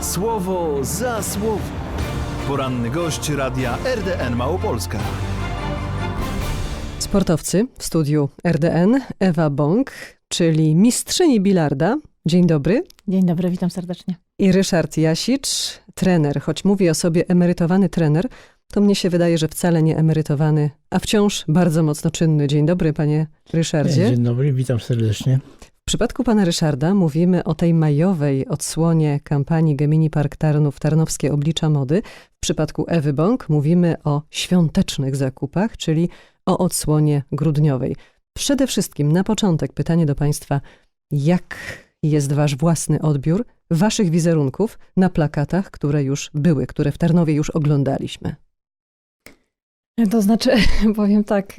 Słowo za słowo. Poranny gość radia RDN Małopolska. Sportowcy w studiu RDN, Ewa Bąk, czyli mistrzyni bilarda. Dzień dobry. Dzień dobry, witam serdecznie. I Ryszard Jasicz, trener. Choć mówi o sobie emerytowany trener, to mnie się wydaje, że wcale nie emerytowany, a wciąż bardzo mocno czynny. Dzień dobry, panie Ryszardzie. Dzień dobry, witam serdecznie. W przypadku pana Ryszarda mówimy o tej majowej odsłonie kampanii Gemini Park Tarnów Tarnowskie Oblicza Mody. W przypadku Ewy Bąk mówimy o świątecznych zakupach, czyli o odsłonie grudniowej. Przede wszystkim na początek pytanie do państwa, jak jest wasz własny odbiór waszych wizerunków na plakatach, które już były, które w Tarnowie już oglądaliśmy? To znaczy, powiem tak,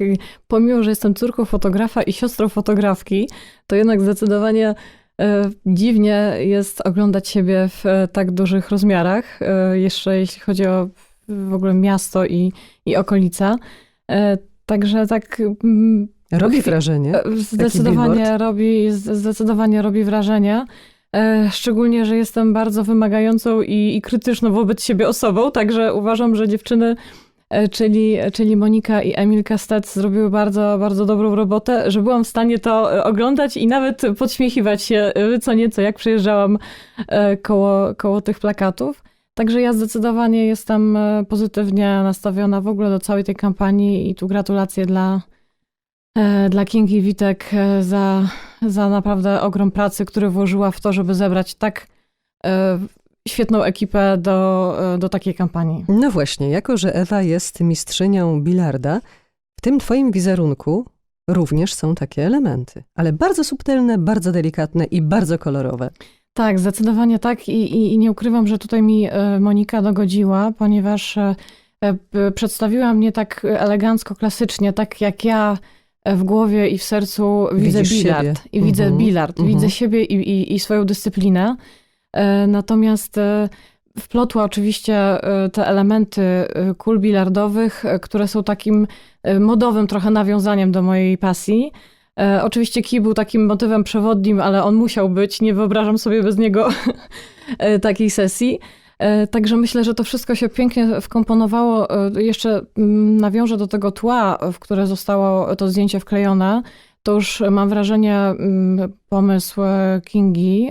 pomimo, że jestem córką fotografa i siostrą fotografki, to jednak zdecydowanie e, dziwnie jest oglądać siebie w e, tak dużych rozmiarach, e, jeszcze jeśli chodzi o w ogóle miasto i, i okolica. Także tak mm, Robi wrażenie. Zdecydowanie robi, zdecydowanie robi wrażenie. Szczególnie, że jestem bardzo wymagającą i, i krytyczną wobec siebie osobą, także uważam, że dziewczyny, czyli, czyli Monika i Emilka Stec zrobiły bardzo, bardzo dobrą robotę, że byłam w stanie to e, oglądać i nawet podśmiechiwać się e, co nieco, jak przejeżdżałam e, koło, koło tych plakatów. Także ja zdecydowanie jestem e, pozytywnie nastawiona w ogóle do całej tej kampanii i tu gratulacje dla, e, dla Kingi Witek e, za, za naprawdę ogrom pracy, który włożyła w to, żeby zebrać tak e, świetną ekipę do, e, do takiej kampanii. No właśnie, jako że Ewa jest mistrzynią bilarda, w tym twoim wizerunku również są takie elementy, ale bardzo subtelne, bardzo delikatne i bardzo kolorowe. Tak, zdecydowanie tak i, i, i nie ukrywam, że tutaj mi e, Monika dogodziła, ponieważ e, przedstawiła mnie tak elegancko, klasycznie, tak jak ja w głowie i w sercu widzę Widzisz bilard. siebie. I widzę Mhm, bilard, mhm. widzę siebie i, i, i swoją dyscyplinę. E, Natomiast e, wplotła oczywiście e, te elementy kul bilardowych, które są takim modowym trochę nawiązaniem do mojej pasji. Oczywiście kij był takim motywem przewodnim, ale on musiał być. Nie wyobrażam sobie bez niego takiej sesji. Także myślę, że to wszystko się pięknie wkomponowało. Jeszcze mm, nawiążę do tego tła, w które zostało to zdjęcie wklejone. To już mam wrażenie mm, pomysł Kingi.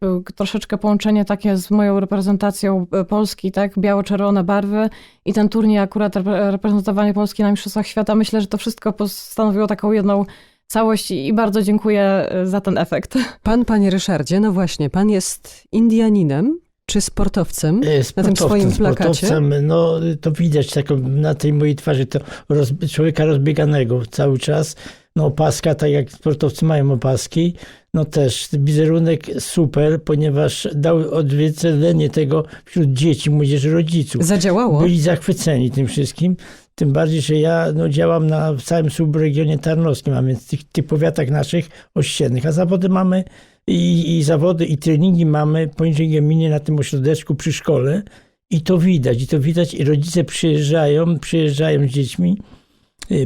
Był Troszeczkę połączenie takie z moją reprezentacją e, Polski, tak? Biało-czerwone barwy i ten turniej akurat repre- reprezentowanie Polski na Mistrzostwach Świata. Myślę, że to wszystko stanowiło taką jedną całość i bardzo dziękuję e, za ten efekt. Pan, panie Ryszardzie, no właśnie, pan jest Indianinem czy sportowcem? E, Na tym swoim plakacie? sportowcem, no to widać taką, na tej mojej twarzy to roz, człowieka rozbieganego cały czas. No opaska, tak jak sportowcy mają opaski, no też wizerunek super, ponieważ dał odzwierciedlenie tego wśród dzieci, młodzieży, rodziców. Zadziałało? Byli zachwyceni tym wszystkim. Tym bardziej, że ja no, działam na, w całym subregionie tarnowskim, a więc tych, tych powiatach naszych ościennych, a zawody mamy i, i zawody i treningi mamy poniżej Geminie na tym ośrodeczku przy szkole i to widać, i to widać i rodzice przyjeżdżają, przyjeżdżają z dziećmi,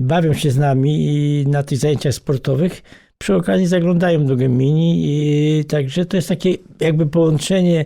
bawią się z nami i na tych zajęciach sportowych. Przy okazji zaglądają do Gemini i także to jest takie jakby połączenie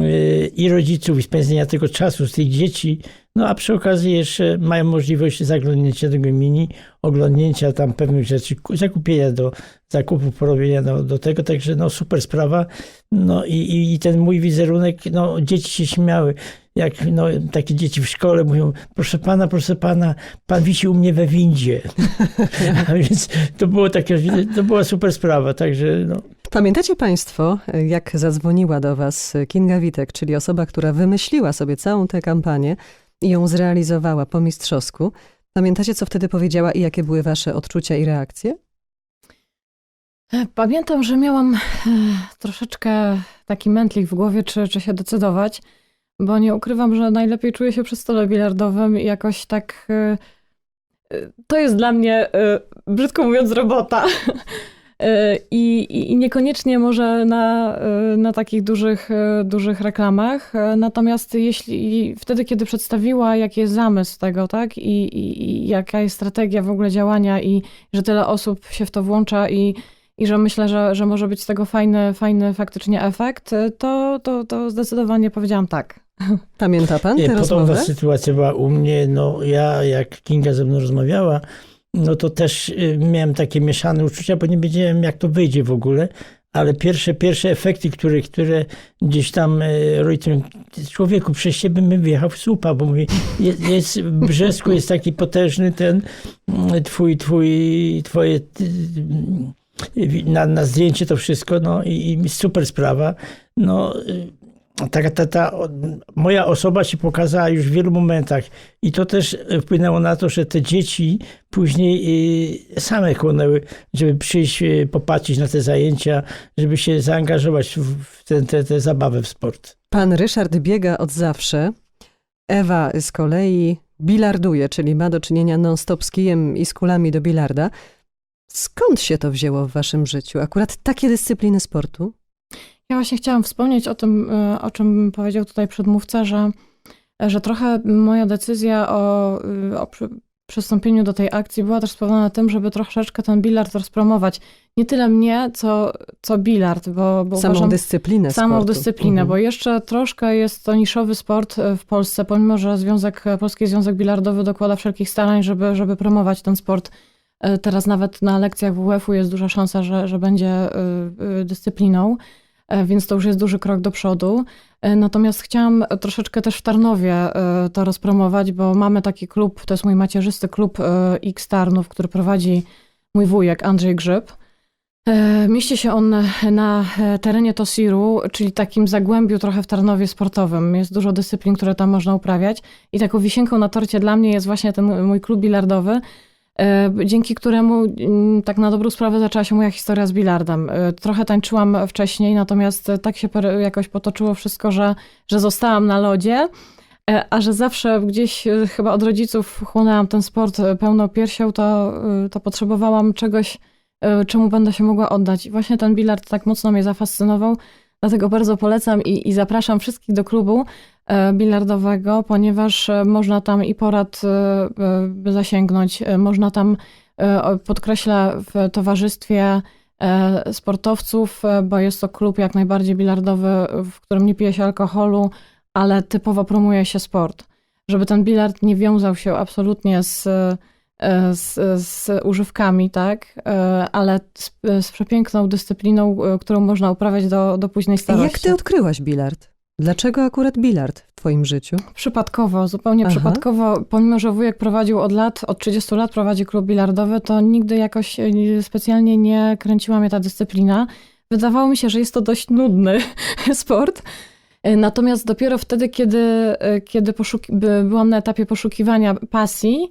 y, i rodziców i spędzenia tego czasu z tych dzieci, no a przy okazji jeszcze mają możliwość zaglądnięcia do Gemini, oglądnięcia tam pewnych rzeczy, ku- zakupienia do zakupów, porobienia do, do tego, także no super sprawa. No i, i, i ten mój wizerunek, no dzieci się śmiały, jak no, takie dzieci w szkole mówią, proszę pana, proszę pana, pan wisi u mnie we windzie. A więc to było takie, to była super sprawa, także no, Pamiętacie Państwo, jak zadzwoniła do Was Kinga Witek, czyli osoba, która wymyśliła sobie całą tę kampanię i ją zrealizowała po mistrzowsku? Pamiętacie, co wtedy powiedziała i jakie były Wasze odczucia i reakcje? Pamiętam, że miałam e, troszeczkę taki mętlik w głowie, czy, czy się decydować, bo nie ukrywam, że najlepiej czuję się przy stole bilardowym i jakoś tak. e, e, To jest dla mnie, e, brzydko mówiąc, robota. I, i, niekoniecznie może na, na takich dużych, dużych reklamach. Natomiast jeśli wtedy, kiedy przedstawiła, jaki jest zamysł tego, tak, i, i, i jaka jest strategia w ogóle działania, i że tyle osób się w to włącza, i, i że myślę, że, że może być z tego fajny, fajny faktycznie efekt, y, to, to, to zdecydowanie powiedziałam tak. Pamięta pan tę podobna sytuacja była u mnie. No, ja, jak Kinga ze mną rozmawiała, no to też y, miałem takie mieszane uczucia, bo nie wiedziałem, jak to wyjdzie w ogóle. Ale pierwsze, pierwsze efekty, które, które gdzieś tam y, rodzicom, człowieku, przez ciebie bym wjechał w słupa, bo mówi, jest, jest w Brzesku jest taki potężny ten mm, twój, twój, twoje y, na, na zdjęcie to wszystko, no i, i super sprawa. No, ta, ta, ta moja osoba się pokazała już w wielu momentach i to też wpłynęło na to, że te dzieci później y, same chłonęły, żeby przyjść, y, popatrzeć na te zajęcia, żeby się zaangażować w, w tę te, te zabawę w sport. Pan Ryszard biega od zawsze. Ewa z kolei bilarduje, czyli ma do czynienia non-stop z kijem i z kulami do bilarda. Skąd się to wzięło w waszym życiu? Akurat takie dyscypliny sportu? Ja właśnie chciałam wspomnieć o tym, y, o czym powiedział tutaj przedmówca, że, że trochę moja decyzja o, y, o przy, przystąpieniu do tej akcji była też spowodowana tym, żeby troszeczkę ten bilard rozpromować. Nie tyle mnie, co, co bilard, bo, bo Samą uważam, dyscyplinę samą sportu. dyscyplinę, Mhm. bo jeszcze troszkę jest to niszowy sport e, w Polsce, pomimo że Związek, Polski Związek Bilardowy dokłada wszelkich starań, żeby, żeby promować ten sport. E, Teraz nawet na lekcjach WF-u jest duża szansa, że, że będzie e, e, dyscypliną, e, więc to już jest duży krok do przodu. E, Natomiast chciałam troszeczkę też w Tarnowie e, to rozpromować, bo mamy taki klub, to jest mój macierzysty klub e, X Tarnów, który prowadzi mój wujek Andrzej Grzyb. E, Mieści się on na e, terenie Tosiru, czyli takim zagłębiu trochę w Tarnowie sportowym. Jest dużo dyscyplin, które tam można uprawiać. I taką wisienką na torcie dla mnie jest właśnie ten mój klub bilardowy, e, dzięki któremu mm, tak na dobrą sprawę zaczęła się moja historia z bilardem. E, Trochę tańczyłam wcześniej, natomiast tak się jakoś potoczyło wszystko, że, że zostałam na lodzie. E, A że zawsze gdzieś e, chyba od rodziców chłonęłam ten sport e, pełną piersią, to, e, to potrzebowałam czegoś, e, czemu będę się mogła oddać. I właśnie ten bilard tak mocno mnie zafascynował, dlatego bardzo polecam i, i zapraszam wszystkich do klubu e, bilardowego, ponieważ e, można tam i porad e, zasięgnąć, można tam, podkreślę, w towarzystwie sportowców, bo jest to klub jak najbardziej bilardowy, w którym nie pije się alkoholu, ale typowo promuje się sport. Żeby ten bilard nie wiązał się absolutnie z, z, z używkami, tak? E, Ale z, z przepiękną dyscypliną, e, którą można uprawiać do, do późnej starości. Jak ty odkryłaś bilard? Dlaczego akurat bilard w twoim życiu? Przypadkowo, zupełnie Aha. przypadkowo. Pomimo, że wujek prowadził od lat, od 30 lat prowadzi klub bilardowy, to nigdy jakoś e, specjalnie nie kręciła mnie ta dyscyplina. Wydawało mi się, że jest to dość nudny sport. Natomiast dopiero wtedy, kiedy, kiedy poszuki- by- byłam na etapie poszukiwania pasji,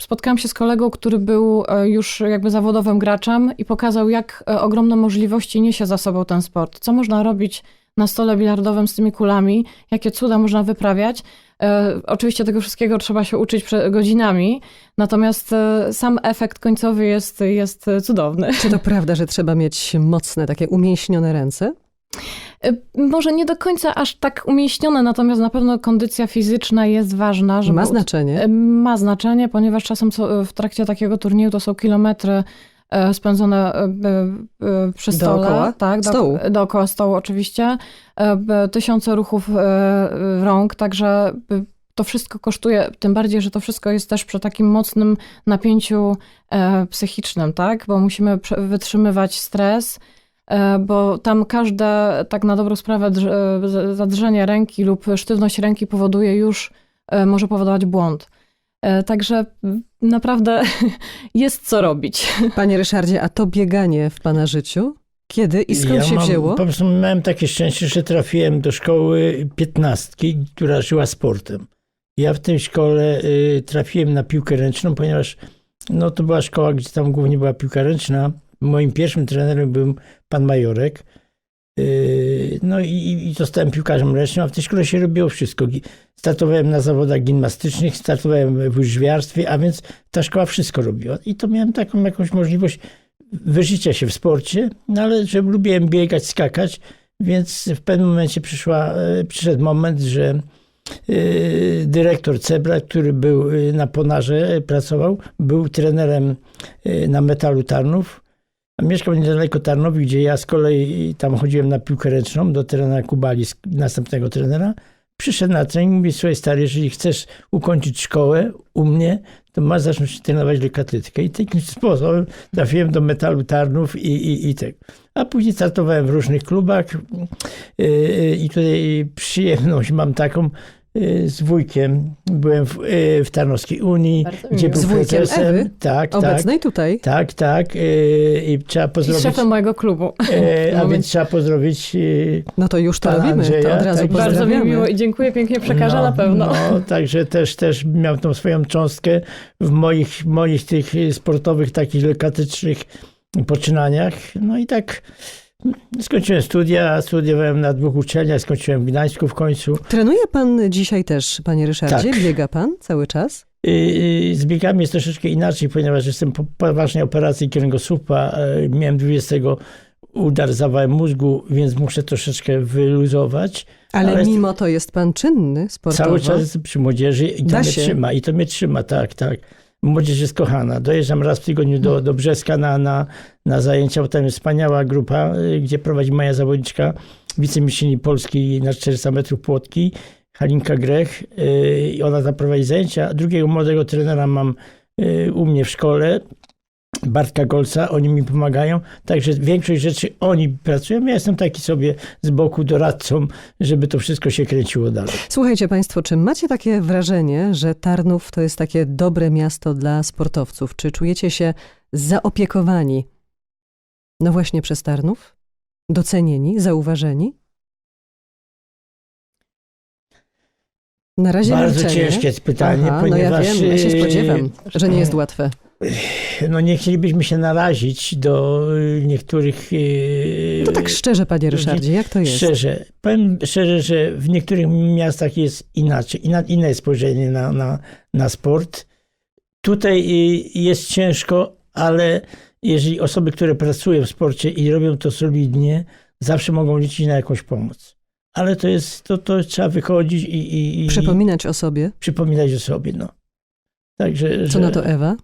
spotkałam się z kolegą, który był e, już jakby zawodowym graczem i pokazał, jak e, ogromne możliwości niesie za sobą ten sport. Co można robić na stole bilardowym z tymi kulami, jakie cuda można wyprawiać. E, oczywiście tego wszystkiego trzeba się uczyć godzinami, natomiast e, sam efekt końcowy jest, jest e, cudowny. Czy to prawda, że trzeba mieć mocne, takie umięśnione ręce? E, Może nie do końca aż tak umieśnione, natomiast na pewno kondycja fizyczna jest ważna. Ma znaczenie. E, Ma znaczenie, ponieważ czasem co- w trakcie takiego turnieju to są kilometry spędzone przy stole. Dookoła tak, do- stołu. Dookoła stołu oczywiście. Tysiące ruchów rąk, także to wszystko kosztuje, tym bardziej, że to wszystko jest też przy takim mocnym napięciu psychicznym, tak? Bo musimy wytrzymywać stres, bo tam każde, tak na dobrą sprawę, e, zadrżenie ręki lub sztywność ręki powoduje już, e, może powodować błąd. E, Także naprawdę jest co robić. Panie Ryszardzie, a to bieganie w pana życiu? Kiedy i skąd Ja się mam, wzięło? Po prostu miałem takie szczęście, że trafiłem do szkoły piętnastki, która żyła sportem. Ja w tej szkole y, trafiłem na piłkę ręczną, ponieważ no, to była szkoła, gdzie tam głównie była piłka ręczna. Moim pierwszym trenerem był pan Majorek. Y, no i, i zostałem piłkarzem ręcznym, a w tej szkole się robiło wszystko. Startowałem na zawodach gimnastycznych, startowałem w łyżwiarstwie, a więc ta szkoła wszystko robiła. I to miałem taką jakąś możliwość wyżycia się w sporcie, no ale że lubiłem biegać, skakać, więc w pewnym momencie przyszła, e, przyszedł moment, że y, dyrektor Cebra, który był y, na Ponarze, pracował, był trenerem na Metalu Tarnów. A mieszkał niedaleko Tarnowi, gdzie ja z kolei tam chodziłem na piłkę ręczną do trenera Kubali, następnego trenera. Przyszedł na trening i mówi, słuchaj stary, jeżeli chcesz ukończyć szkołę u mnie, to masz zacząć trenować lekkoatletykę. I takim sposobem trafiłem do Metalu Tarnów i, i, i tak. A później startowałem w różnych klubach yy, i tutaj przyjemność mam taką yy, z wujkiem. Byłem w, yy, w Tarnowskiej Unii, Bardzo gdzie miło. był Z wujkiem. Ewy? Tak, tak. Obecnej tutaj. Tak, tak. yy, I trzeba I pozdrowić. szefem mojego klubu. E, a więc trzeba pozdrowić. No to już to robimy, to Andrzeja, od razu tak, Bardzo mi miło i dziękuję, pięknie przekażę no, na pewno. No, także też, też miał tą swoją cząstkę w moich, moich tych sportowych, takich lekatycznych poczynaniach. No i tak skończyłem studia, studiowałem na dwóch uczelniach, skończyłem w Gdańsku w końcu. Trenuje pan dzisiaj też, panie Ryszardzie? Tak. Biega pan cały czas? Z biegami jest troszeczkę inaczej, ponieważ jestem po poważnej operacji kręgosłupa. e, Miałem 20 udar zawałem mózgu, więc muszę troszeczkę wyluzować. Ale, Ale mimo to jest pan czynny sportowo. Cały czas przy młodzieży i to Da mnie się. trzyma. I to mnie trzyma, tak, tak. Młodzież jest kochana. Dojeżdżam raz w tygodniu do, do Brzeska na, na, na zajęcia, bo tam jest wspaniała grupa, y, gdzie prowadzi moja zawodniczka, wicemistrzyni Polski na 400 metrów płotki, Halinka Grech. y, I ona tam prowadzi zajęcia. Drugiego młodego trenera mam y, u mnie w szkole, Bartka Golca, oni mi pomagają, także większość rzeczy oni pracują. Ja jestem taki sobie z boku doradcą, żeby to wszystko się kręciło dalej. Słuchajcie państwo, czy macie takie wrażenie, że Tarnów to jest takie dobre miasto dla sportowców? Czy czujecie się zaopiekowani? No właśnie przez Tarnów? Docenieni, zauważeni? Na razie Bardzo milczenie. ciężkie jest pytanie, Aha, ponieważ no ja wiem, ja się yy, spodziewam, że nie jest łatwe. No nie chcielibyśmy się narazić do y, niektórych. To tak szczerze, panie Ryszardzie, jak to jest? Szczerze, powiem szczerze, że w niektórych miastach jest inaczej, inne spojrzenie na, na, na sport. Tutaj y, jest ciężko, ale jeżeli osoby, które pracują w sporcie i robią to solidnie, zawsze mogą liczyć na jakąś pomoc. Ale to jest, to, to trzeba wychodzić i, i, i Przypominać o sobie. przypominać o sobie, no. Także, Co że- na to Ewa?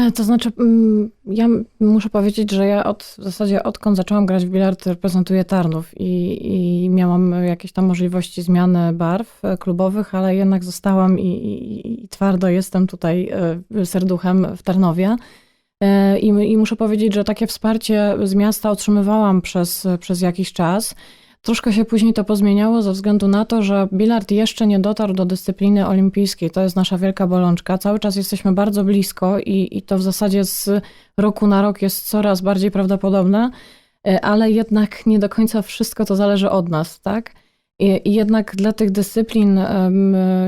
E, To znaczy, mm, ja muszę powiedzieć, że ja od, w zasadzie odkąd zaczęłam grać w bilard, reprezentuję Tarnów i, i miałam jakieś tam możliwości zmiany barw e, klubowych, ale jednak zostałam i, i, i twardo jestem tutaj e, serduchem w Tarnowie. I, I muszę powiedzieć, że takie wsparcie z miasta otrzymywałam przez, przez jakiś czas. Troszkę się później to pozmieniało ze względu na to, że bilard jeszcze nie dotarł do dyscypliny olimpijskiej. To jest nasza wielka bolączka. Cały czas jesteśmy bardzo blisko i, i to w zasadzie z roku na rok jest coraz bardziej prawdopodobne, e, ale jednak nie do końca wszystko to zależy od nas, tak? I, i jednak dla tych dyscyplin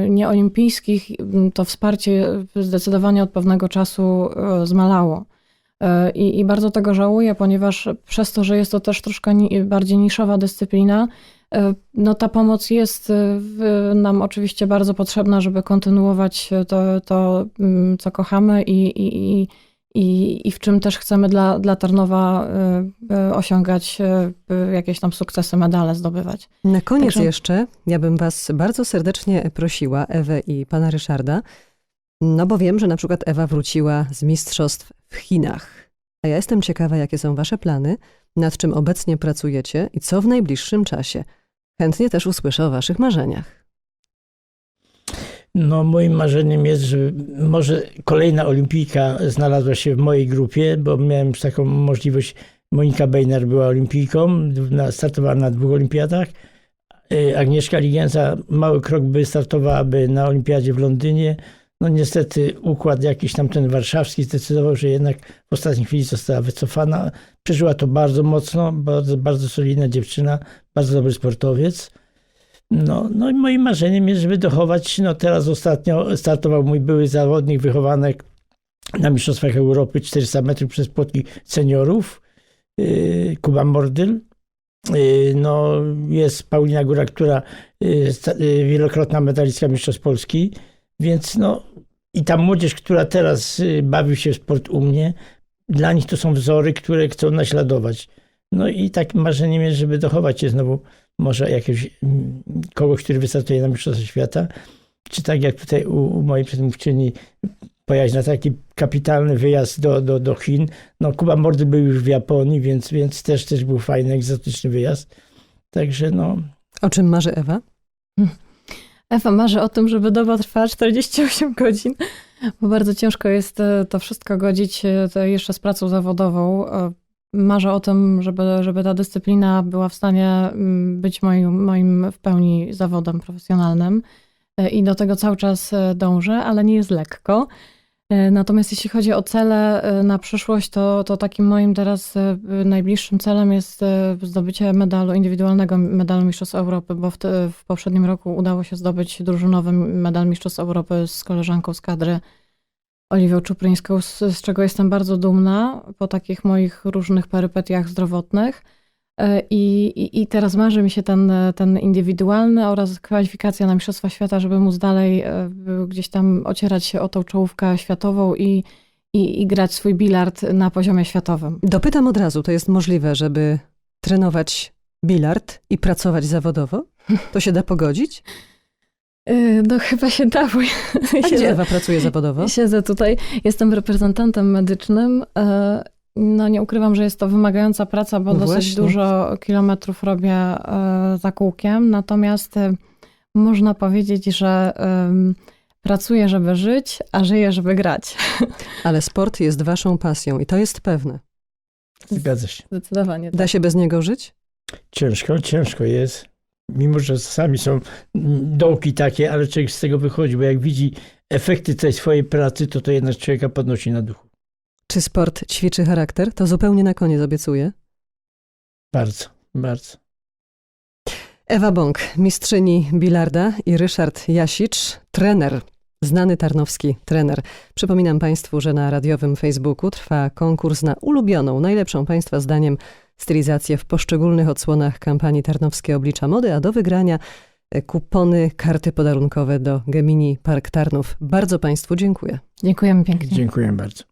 nieolimpijskich to wsparcie zdecydowanie od pewnego czasu e, zmalało. E, I, I bardzo tego żałuję, ponieważ przez to, że jest to też troszkę ni- bardziej niszowa dyscyplina, e, no ta pomoc jest e, nam oczywiście bardzo potrzebna, żeby kontynuować to, to mm, co kochamy i, i, i, i, w czym też chcemy dla, dla Tarnowa osiągać jakieś tam sukcesy, medale zdobywać. Na koniec Także- jeszcze, ja bym was bardzo serdecznie prosiła, Ewę i pana Ryszarda, no bo wiem, że na przykład Ewa wróciła z mistrzostw w Chinach. A ja jestem ciekawa, jakie są wasze plany, nad czym obecnie pracujecie i co w najbliższym czasie. Chętnie też usłyszę o waszych marzeniach. No, moim marzeniem jest, że może kolejna olimpijka znalazła się w mojej grupie, bo miałem już taką możliwość. Monika Bejner była olimpijką, startowała na dwóch olimpiadach. Y, Agnieszka Ligienza mały krok by startowałaby na olimpiadzie w Londynie. No niestety układ jakiś tam ten warszawski zdecydował, że jednak w ostatniej chwili została wycofana. Przeżyła to bardzo mocno, bardzo, bardzo solidna dziewczyna, bardzo dobry sportowiec. No, no i moim marzeniem jest, żeby dochować, no teraz ostatnio startował mój były zawodnik, wychowanek na Mistrzostwach Europy 400 metrów przez płotki seniorów, yy, Kuba Mordyl. Yy, No, jest Paulina Góra, która yy, wielokrotna medalistka Mistrzostw Polski, więc no i ta młodzież, która teraz yy, bawi się w sport u mnie, dla nich to są wzory, które chcą naśladować. No i takim marzeniem jest, żeby dochować się znowu może jakiegoś kogoś, który wystartuje na Mistrzostwa Świata, czy tak jak tutaj u, u mojej przedmówczyni pojechać na taki kapitalny wyjazd do, do, do Chin. No Kuba Mordy był już w Japonii, więc, więc też, też był fajny, egzotyczny wyjazd. Także no, O czym marzy Ewa? Ewa marzy o tym, żeby doba trwała 48 godzin, bo bardzo ciężko jest e, to wszystko godzić e, to jeszcze z pracą zawodową. E, Marzę o tym, żeby, żeby ta dyscyplina była w stanie mm, być moim, moim w pełni zawodem profesjonalnym i do tego cały czas dążę, ale nie jest lekko. E, Natomiast jeśli chodzi o cele e, na przyszłość, to, to takim moim teraz e, najbliższym celem jest zdobycie medalu, indywidualnego medalu Mistrzostw Europy, bo w, te, w poprzednim roku udało się zdobyć drużynowy medal Mistrzostw Europy z koleżanką z kadry Oliwią Czupryńską, z, z czego jestem bardzo dumna po takich moich różnych perypetiach zdrowotnych. E, I, i, I teraz marzy mi się ten, ten indywidualny oraz kwalifikacja na Mistrzostwa Świata, żeby móc dalej e, gdzieś tam ocierać się o tą czołówkę światową i, i, i grać swój bilard na poziomie światowym. Dopytam od razu, to jest możliwe, żeby trenować bilard i pracować zawodowo? To się da pogodzić? E, No chyba się da, bo ja A gdzie Ewa pracuje zawodowo? siedzę tutaj, jestem reprezentantem medycznym. No nie ukrywam, że jest to wymagająca praca, bo No dosyć właśnie. dużo kilometrów robię e, za kółkiem. Natomiast e, można powiedzieć, że pracuję, żeby żyć, a żyję, żeby grać. Ale sport jest waszą pasją i to jest pewne. zgadza się. Zdecydowanie. Da Tak. się bez niego żyć? Ciężko, ciężko jest. Mimo, że czasami są mm, dołki takie, ale człowiek z tego wychodzi, bo jak widzi efekty tej swojej pracy, to to jednak człowieka podnosi na duchu. Czy sport ćwiczy charakter? To zupełnie na koniec obiecuję. Bardzo, bardzo. Ewa Bąk, mistrzyni bilarda i Ryszard Jasicz, trener, znany tarnowski trener. Przypominam Państwu, że na radiowym Facebooku trwa konkurs na ulubioną, najlepszą Państwa zdaniem stylizację w poszczególnych odsłonach kampanii Tarnowskie Oblicza Mody, a do wygrania e, kupony, karty podarunkowe do Gemini Park Tarnów. Bardzo Państwu dziękuję. Dziękujemy pięknie. Dziękuję bardzo.